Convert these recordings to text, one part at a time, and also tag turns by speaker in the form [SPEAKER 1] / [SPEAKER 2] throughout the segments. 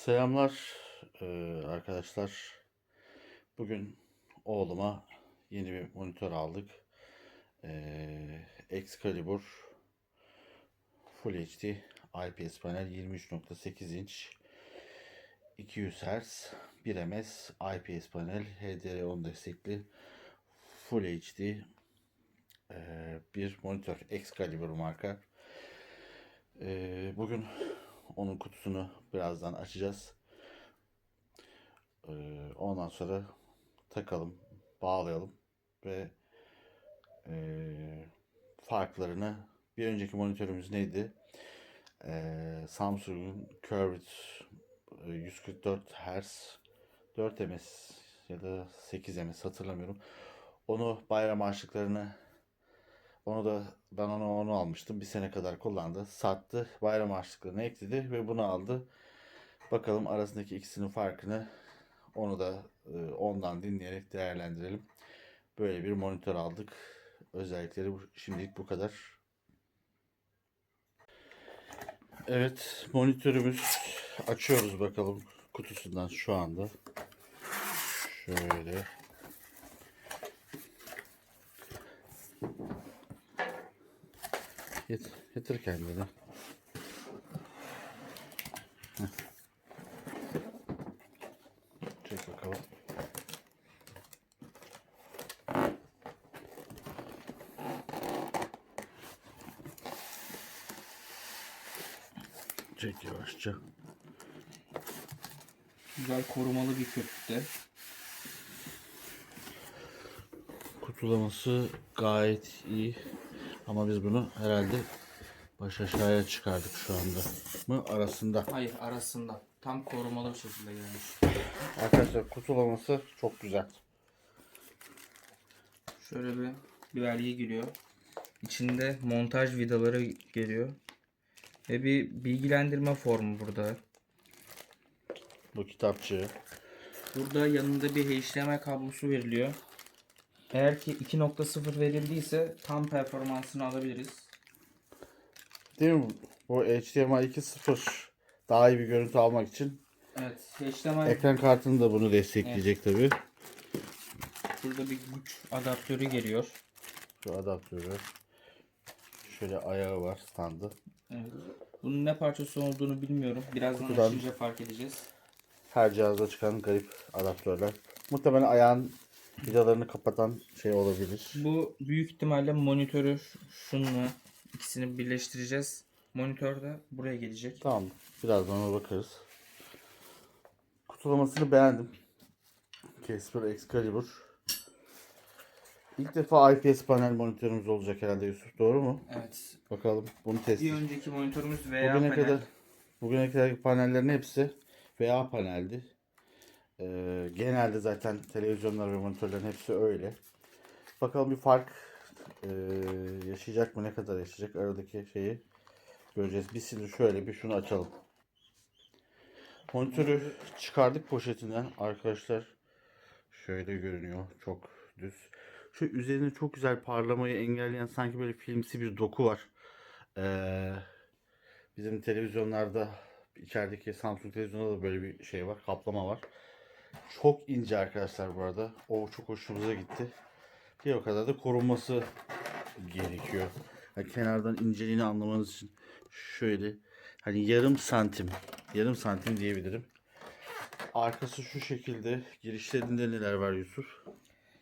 [SPEAKER 1] Selamlar arkadaşlar. Bugün oğluma yeni bir monitör aldık. Excalibur Full HD IPS panel 23.8 inç 200 Hz 1 ms IPS panel HDR10 destekli Full HD bir monitör Excalibur marka. Bugün onun kutusunu birazdan açacağız. Ee, ondan sonra takalım, bağlayalım ve ee, farklarını bir önceki monitörümüz neydi? Ee, Samsung'un Curved e, 144 Hz 4 ms ya da 8 ms hatırlamıyorum. Onu bayram harçlıklarını onu da ben onu onu almıştım. Bir sene kadar kullandı. Sattı. Bayram harçlıklarını ekledi ve bunu aldı. Bakalım arasındaki ikisinin farkını onu da e, ondan dinleyerek değerlendirelim. Böyle bir monitör aldık. Özellikleri şimdilik bu kadar. Evet, monitörümüz açıyoruz bakalım kutusundan şu anda. Şöyle. Get, getir kendini. Heh. Çek bakalım. Çek yavaşça.
[SPEAKER 2] Güzel korumalı bir köpükte.
[SPEAKER 1] Kutulaması gayet iyi. Ama biz bunu herhalde baş aşağıya çıkardık şu anda. Mı arasında.
[SPEAKER 2] Hayır arasında. Tam korumalı bir şekilde gelmiş.
[SPEAKER 1] Arkadaşlar kutulaması çok güzel.
[SPEAKER 2] Şöyle bir, belge geliyor. İçinde montaj vidaları geliyor. Ve bir bilgilendirme formu burada.
[SPEAKER 1] Bu kitapçığı.
[SPEAKER 2] Burada yanında bir HDMI kablosu veriliyor. Eğer ki 2.0 verildiyse tam performansını alabiliriz.
[SPEAKER 1] Değil mi? Bu HDMI 2.0 daha iyi bir görüntü almak için
[SPEAKER 2] Evet HDMI
[SPEAKER 1] ekran kartını da bunu destekleyecek tabi.
[SPEAKER 2] burada bir güç adaptörü geliyor.
[SPEAKER 1] Şu adaptörü. Şöyle ayağı var standı.
[SPEAKER 2] Evet. Bunun ne parçası olduğunu bilmiyorum. Birazdan
[SPEAKER 1] Kutudan-
[SPEAKER 2] açınca fark edeceğiz.
[SPEAKER 1] Her cihazda çıkan garip adaptörler. Muhtemelen ayağın vidalarını kapatan şey olabilir.
[SPEAKER 2] Bu büyük ihtimalle monitörü şununla ikisini birleştireceğiz. Monitör de buraya gelecek.
[SPEAKER 1] Tamam. Birazdan ona bakarız. Kutulamasını beğendim. Casper Excalibur. İlk defa IPS panel monitörümüz olacak herhalde Yusuf. Doğru mu?
[SPEAKER 2] Evet.
[SPEAKER 1] Bakalım bunu test
[SPEAKER 2] Bir önceki monitörümüz veya
[SPEAKER 1] Bugüne
[SPEAKER 2] panel.
[SPEAKER 1] kadar bugüne kadar panellerin hepsi VA paneldi. Ee, genelde zaten televizyonlar ve monitörlerin hepsi öyle. Bakalım bir fark ee, yaşayacak mı? Ne kadar yaşayacak? Aradaki şeyi göreceğiz. Biz şimdi şöyle bir şunu açalım. Monitörü çıkardık poşetinden arkadaşlar. Şöyle görünüyor. Çok düz. Şu üzerine çok güzel parlamayı engelleyen sanki böyle filmsi bir doku var. Ee, bizim televizyonlarda içerideki Samsung televizyonda da böyle bir şey var. Kaplama var. Çok ince arkadaşlar bu arada. O çok hoşumuza gitti. Bir o kadar da korunması gerekiyor. Yani kenardan inceliğini anlamanız için şöyle hani yarım santim yarım santim diyebilirim. Arkası şu şekilde. Girişlerinde neler var Yusuf?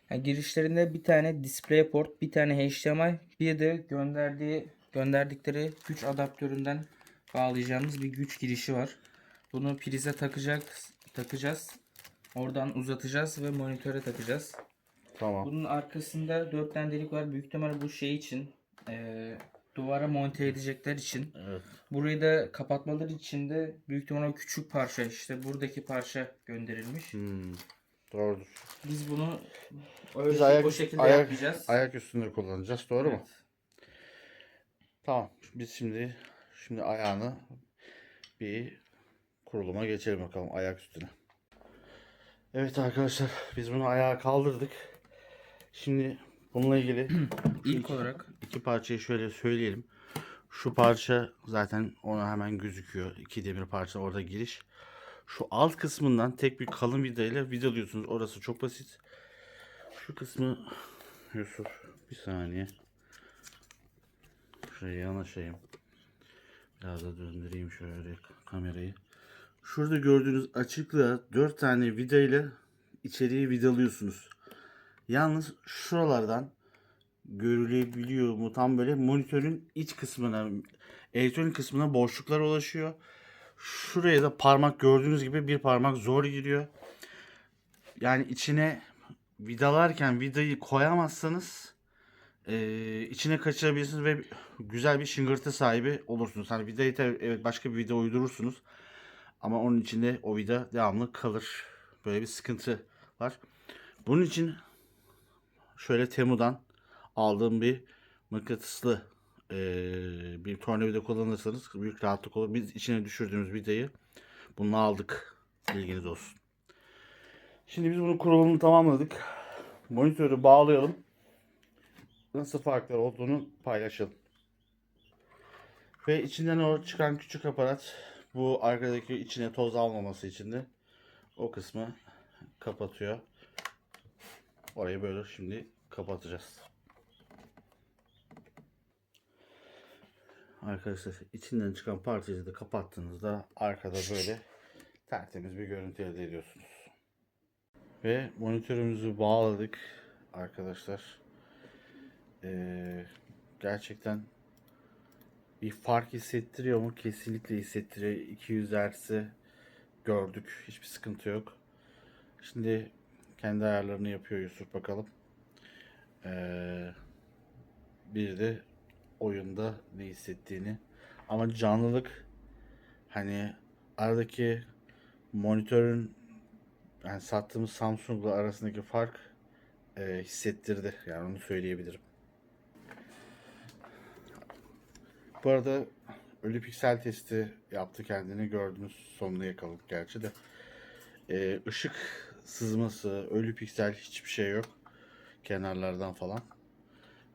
[SPEAKER 2] Yani girişlerinde bir tane DisplayPort, bir tane HDMI, bir de gönderdiği gönderdikleri güç adaptöründen bağlayacağımız bir güç girişi var. Bunu prize takacak takacağız. Oradan uzatacağız ve monitöre takacağız.
[SPEAKER 1] Tamam.
[SPEAKER 2] Bunun arkasında dört tane delik var. Büyük ihtimalle bu şey için eee, duvara monte edecekler için.
[SPEAKER 1] Evet.
[SPEAKER 2] Burayı da kapatmaları için de büyük ihtimalle küçük parça işte buradaki parça gönderilmiş.
[SPEAKER 1] Hmm, doğrudur.
[SPEAKER 2] Biz bunu öyle
[SPEAKER 1] Biz ayak,
[SPEAKER 2] o şekilde
[SPEAKER 1] ayak,
[SPEAKER 2] yapmayacağız.
[SPEAKER 1] ayak üstünde kullanacağız. Doğru mu?
[SPEAKER 2] Evet.
[SPEAKER 1] Tamam. Biz şimdi şimdi ayağını bir kuruluma geçelim bakalım ayak üstüne. Evet arkadaşlar biz bunu ayağa kaldırdık. Şimdi bununla ilgili
[SPEAKER 2] İlk olarak
[SPEAKER 1] iki parçayı şöyle söyleyelim. Şu parça zaten ona hemen gözüküyor. İki demir parça orada giriş. Şu alt kısmından tek bir kalın vidayla vidalıyorsunuz. Orası çok basit. Şu kısmı Yusuf bir saniye. Şuraya yanaşayım. Biraz da döndüreyim şöyle kamerayı. Şurada gördüğünüz açıklığa 4 tane vida ile içeriği vidalıyorsunuz. Yalnız şuralardan görülebiliyor mu tam böyle monitörün iç kısmına elektronik kısmına boşluklar ulaşıyor. Şuraya da parmak gördüğünüz gibi bir parmak zor giriyor. Yani içine vidalarken vidayı koyamazsanız eee, içine kaçırabilirsiniz ve güzel bir şıngırtı sahibi olursunuz. Hani vidayı tabii evet başka bir vida uydurursunuz. Ama onun içinde o vida devamlı kalır. Böyle bir sıkıntı var. Bunun için şöyle Temu'dan aldığım bir mıknatıslı eee, bir tornavida kullanırsanız büyük rahatlık olur. Biz içine düşürdüğümüz vidayı bununla aldık. Bilginiz olsun. Şimdi biz bunun kurulumunu tamamladık. Monitörü bağlayalım. Nasıl farklar olduğunu paylaşalım. Ve içinden o çıkan küçük aparat bu arkadaki içine toz almaması için de o kısmı kapatıyor. Orayı böyle şimdi kapatacağız. Arkadaşlar içinden çıkan parçayı da kapattığınızda arkada böyle tertemiz bir görüntü elde ediyorsunuz. Ve monitörümüzü bağladık arkadaşlar. Ee, gerçekten bir fark hissettiriyor mu? Kesinlikle hissettiriyor. 200 Hz'i gördük. Hiçbir sıkıntı yok. Şimdi kendi ayarlarını yapıyor Yusuf bakalım. Ee, bir de oyunda ne hissettiğini. Ama canlılık hani aradaki monitörün yani sattığımız Samsung'la arasındaki fark e, hissettirdi. Yani onu söyleyebilirim. Bu arada ölü piksel testi yaptı kendini gördünüz sonunu yakaladık gerçi de. Ee, ışık sızması, ölü piksel hiçbir şey yok. Kenarlardan falan.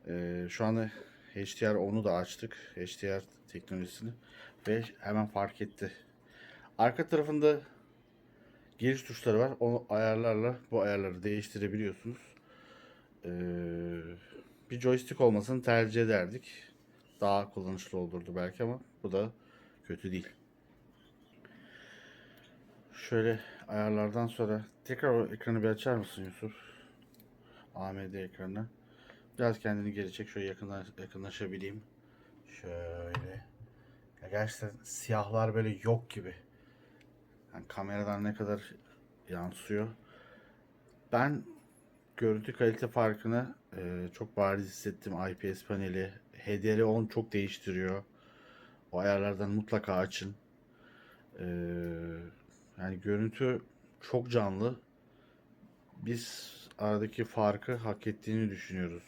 [SPEAKER 1] Ee, şu anda HDR 10'u da açtık. HDR teknolojisini. Ve hemen fark etti. Arka tarafında giriş tuşları var. O ayarlarla bu ayarları değiştirebiliyorsunuz. Ee, bir joystick olmasını tercih ederdik. Daha kullanışlı olurdu belki ama bu da kötü değil. Şöyle ayarlardan sonra tekrar o ekranı bir açar mısın Yusuf? AMD ekranı. Biraz kendini geri çek. Şöyle yakınlaş, yakınlaşabileyim. Şöyle. Ya gerçekten siyahlar böyle yok gibi. Yani kameradan ne kadar yansıyor. Ben görüntü kalite farkını e, çok bariz hissettim. IPS paneli, HDR10 çok değiştiriyor. O ayarlardan mutlaka açın. E, yani görüntü çok canlı. Biz aradaki farkı hak ettiğini düşünüyoruz.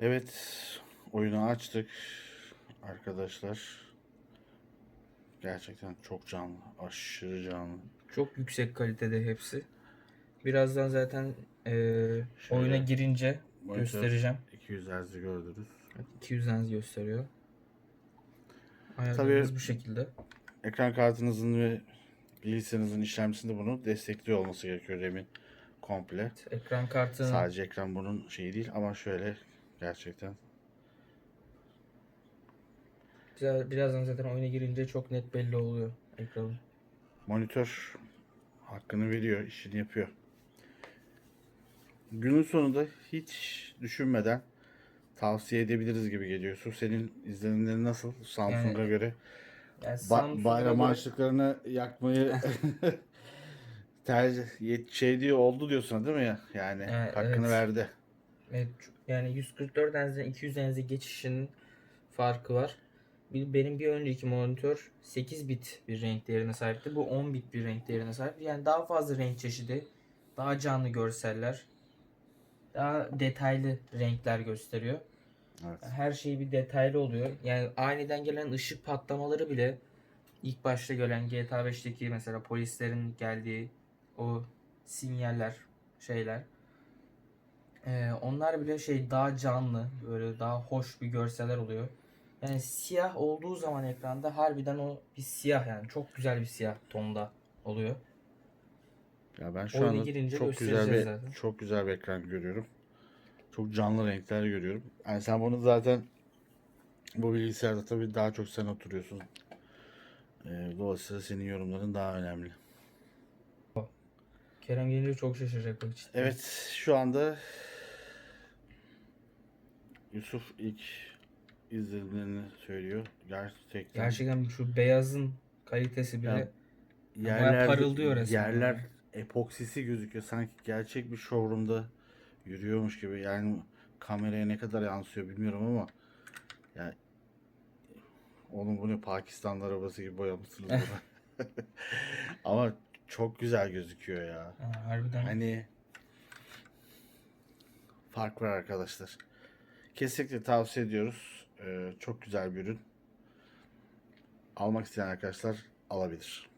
[SPEAKER 1] Evet, oyunu açtık arkadaşlar. Gerçekten çok canlı, aşırı canlı.
[SPEAKER 2] Çok yüksek kalitede hepsi. Birazdan zaten eee,
[SPEAKER 1] Şöyle.
[SPEAKER 2] oyuna girince göstereceğim.
[SPEAKER 1] 200 Hz'i gördünüz.
[SPEAKER 2] 200 Hz gösteriyor. Ayarlarımız
[SPEAKER 1] Tabii-
[SPEAKER 2] bu şekilde.
[SPEAKER 1] Ekran kartınızın ve bilgisayarınızın işlemcisinde bunu destekliyor olması gerekiyor RAM'in komple.
[SPEAKER 2] Ekran kartının
[SPEAKER 1] Sadece ekran bunun şeyi değil ama şöyle gerçekten
[SPEAKER 2] Biraz- birazdan zaten oyuna girince çok net belli oluyor ekranın.
[SPEAKER 1] monitör hakkını veriyor, işini yapıyor. Günün sonunda hiç düşünmeden tavsiye edebiliriz gibi geliyor. Yusuf senin izlenimlerin nasıl Samsung'a
[SPEAKER 2] Yani
[SPEAKER 1] göre?
[SPEAKER 2] Yani
[SPEAKER 1] Ba- bayram harçlıklarını yakmayı tercih şey diyor oldu diyorsun değil mi ya? Yani
[SPEAKER 2] Evet,
[SPEAKER 1] hakkını
[SPEAKER 2] evet.
[SPEAKER 1] verdi.
[SPEAKER 2] Evet, yani 144 Hz'den 200 Hz'e geçişinin farkı var. Benim bir önceki monitör 8 bit bir renk değerine sahipti. Bu 10 bit bir renk değerine sahip. Yani daha fazla renk çeşidi, daha canlı görseller, daha detaylı renkler gösteriyor.
[SPEAKER 1] Evet.
[SPEAKER 2] Her şey bir detaylı oluyor. Yani aniden gelen ışık patlamaları bile ilk başta gelen GTA 5'teki mesela polislerin geldiği o sinyaller, şeyler. Ee, onlar bile şey daha canlı, böyle daha hoş bir görseller oluyor. Yani siyah olduğu zaman ekranda harbiden o bir siyah yani çok güzel bir siyah tonda oluyor.
[SPEAKER 1] Ya ben şu
[SPEAKER 2] Oyuna
[SPEAKER 1] anda
[SPEAKER 2] girince
[SPEAKER 1] çok güzel
[SPEAKER 2] göstereceğiz
[SPEAKER 1] bir
[SPEAKER 2] zaten.
[SPEAKER 1] çok güzel bir ekran görüyorum. Çok canlı renkler görüyorum. Yani sen bunu zaten bu bilgisayarda tabii daha çok sen oturuyorsun. Ee, dolayısıyla senin yorumların daha önemli.
[SPEAKER 2] Kerem gelince çok şaşıracak bak cidden.
[SPEAKER 1] Evet şu anda Yusuf ilk izlenimlerini söylüyor. Gerçekten
[SPEAKER 2] Gerçekten şu beyazın kalitesi bile
[SPEAKER 1] Ya,
[SPEAKER 2] bayağı parıldıyor resmen
[SPEAKER 1] Yerler. Epoksisi gözüküyor. Sanki gerçek bir showroom'da yürüyormuş gibi. Yani kameraya ne kadar yansıyor bilmiyorum ama ya oğlum bu ne Pakistan arabası gibi boyamışsınız bunu. ama çok güzel gözüküyor ya.
[SPEAKER 2] ha, harbiden
[SPEAKER 1] Hani fark var arkadaşlar. Kesinlikle tavsiye ediyoruz. Ee, çok güzel bir ürün. Almak isteyen arkadaşlar alabilir.